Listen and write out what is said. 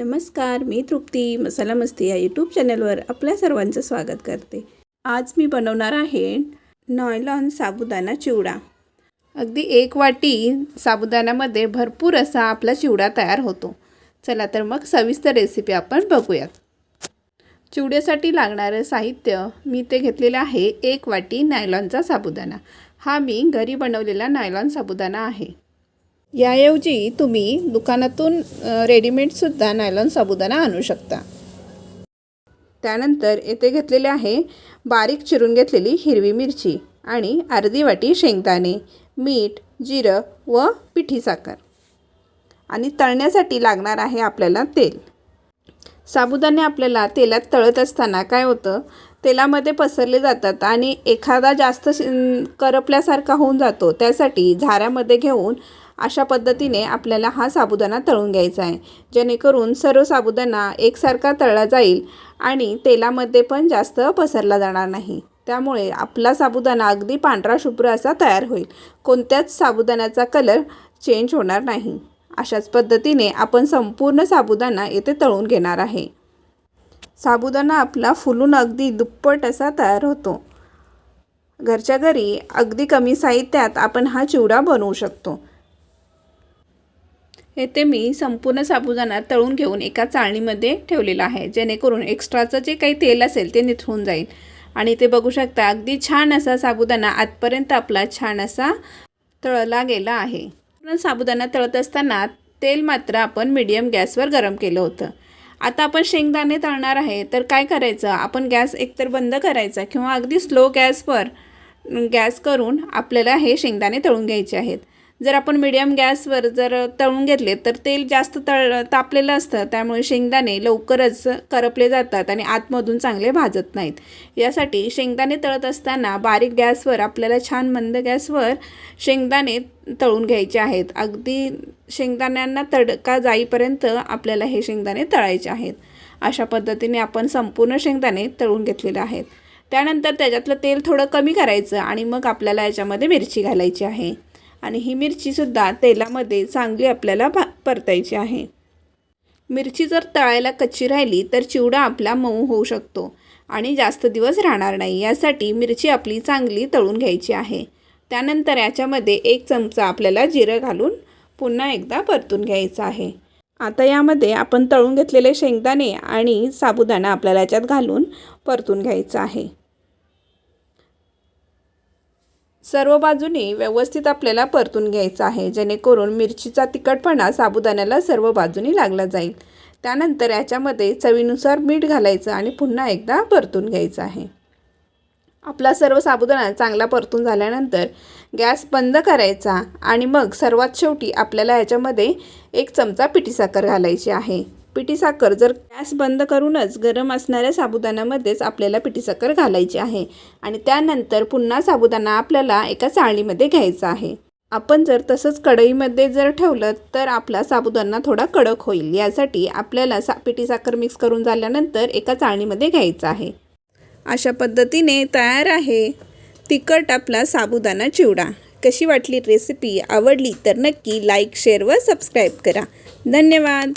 नमस्कार मी तृप्ती मसाला मस्ती या यूट्यूब चॅनलवर आपल्या सर्वांचं स्वागत करते. आज मी बनवणार आहे नॉयलॉन साबुदाणा चिवडा. अगदी एक वाटी साबुदाण्यामध्ये भरपूर असा आपला चिवडा तयार होतो. चला तर मग सविस्तर रेसिपी आपण बघूयात. चिवड्यासाठी लागणारं साहित्य मी ते घेतलेलं आहे एक वाटी नायलॉनचा साबुदाणा हा मी घरी बनवलेला नायलॉन साबुदाणा आहे. याऐवजी तुम्ही दुकानातून रेडीमेडसुद्धा नायलॉन साबुदाणा आणू शकता. त्यानंतर येथे घेतलेले आहे बारीक चिरून घेतलेली हिरवी मिरची आणि अर्धी वाटी शेंगदाणे मीठ जिरं व पिठी साखर. आणि तळण्यासाठी लागणार आहे आपल्याला तेल. साबुदाणे आपल्याला तेलात तळत असताना काय होतं? तेलामध्ये पसरले जातात आणि एखादा जास्त करपल्यासारखा होऊन जातो. त्यासाठी झाऱ्यामध्ये घेऊन अशा पद्धतीने आपल्याला हा साबुदाणा तळून घ्यायचा आहे. जेणेकरून सर्व साबुदाणा एकसारखा तळला जाईल आणि तेलामध्ये पण जास्त पसरला जाणार नाही. त्यामुळे आपला साबुदाणा अगदी पांढरा शुभ्र असा तयार होईल. कोणत्याच साबुदाण्याचा कलर चेंज होणार नाही. अशाच पद्धतीने आपण संपूर्ण साबुदाणा येथे तळून घेणार आहे. साबुदाणा आपला फुलून अगदी दुप्पट असा तयार होतो. घरच्या घरी अगदी कमी साहित्यात आपण हा चिवडा बनवू शकतो. येथे मी संपूर्ण साबुदाणा तळून घेऊन एका चाळणीमध्ये ठेवलेला आहे. जेणेकरून एक्स्ट्राचं जे काही तेल असेल ते निथळून जाईल. आणि ते बघू शकता अगदी छान असा साबुदाणा आजपर्यंत आपला छान असा तळला गेला आहे. पूर्ण साबुदाणा तळत असताना तेल मात्र आपण मीडियम गॅसवर गरम केलं होतं. आता आपण शेंगदाणे तळणार आहे तर काय करायचं? आपण गॅस एकतर बंद करायचा किंवा अगदी स्लो गॅसवर गॅस करून आपल्याला हे शेंगदाणे तळून घ्यायचे आहेत. जर आपण मिडियम गॅसवर जर तळून घेतले तर तेल जास्त तळ तापलेलं असतं. त्यामुळे शेंगदाणे लवकरच करपले जातात आणि आतमधून चांगले भाजत नाहीत. यासाठी शेंगदाणे तळत असताना बारीक गॅसवर आपल्याला छान मंद गॅसवर शेंगदाणे तळून घ्यायचे आहेत. अगदी शेंगदाण्यांना तडका जाईपर्यंत आपल्याला हे शेंगदाणे तळायचे आहेत. अशा पद्धतीने आपण संपूर्ण शेंगदाणे तळून घेतलेले आहेत. त्यानंतर त्याच्यातलं तेल थोडं कमी करायचं आणि मग आपल्याला याच्यामध्ये मिरची घालायची आहे. आणि ही मिरचीसुद्धा तेलामध्ये चांगली आपल्याला भा परतायची आहे. मिरची जर तळायला कच्ची राहिली तर चिवडा आपला मऊ होऊ शकतो आणि जास्त दिवस राहणार नाही. यासाठी मिरची आपली चांगली तळून घ्यायची आहे. त्यानंतर याच्यामध्ये एक चमचा आपल्याला जिरं घालून पुन्हा एकदा परतून घ्यायचं आहे. आता यामध्ये आपण तळून घेतलेले शेंगदाणे आणि साबुदाणा आपल्याला याच्यात घालून परतून घ्यायचं आहे. सर्व बाजूनी व्यवस्थित आपल्याला परतून घ्यायचं आहे. जेणेकरून मिरचीचा तिखटपणा साबुदाण्याला सर्व बाजूनी लागला जाईल. त्यानंतर याच्यामध्ये चवीनुसार मीठ घालायचं आणि पुन्हा एकदा परतून घ्यायचं आहे. आपला सर्व साबुदाणा चांगला परतून झाल्यानंतर गॅस बंद करायचा आणि मग सर्वात शेवटी आपल्याला याच्यामध्ये एक चमचा पिठी साखर घालायची आहे. पिठी साखर जर गॅस बंद करूनच गरम असणाऱ्या साबुदाण्यामध्येच आपल्याला पिठी साखर घालायची आहे. आणि त्यानंतर पुन्हा साबुदाणा आपल्याला एका चाळणीमध्ये घ्यायचा आहे. आपण जर तसंच कढईमध्ये जर ठेवलं तर आपला साबुदाणा थोडा कडक होईल. यासाठी आपल्याला सा पिठी साखर मिक्स करून झाल्यानंतर एका चाळणीमध्ये घ्यायचं आहे. अशा पद्धतीने तयार आहे तिखट आपला साबुदाणा चिवडा. कशी वाटली रेसिपी आवडली तर नक्की लाईक शेअर व सबस्क्राईब करा. धन्यवाद!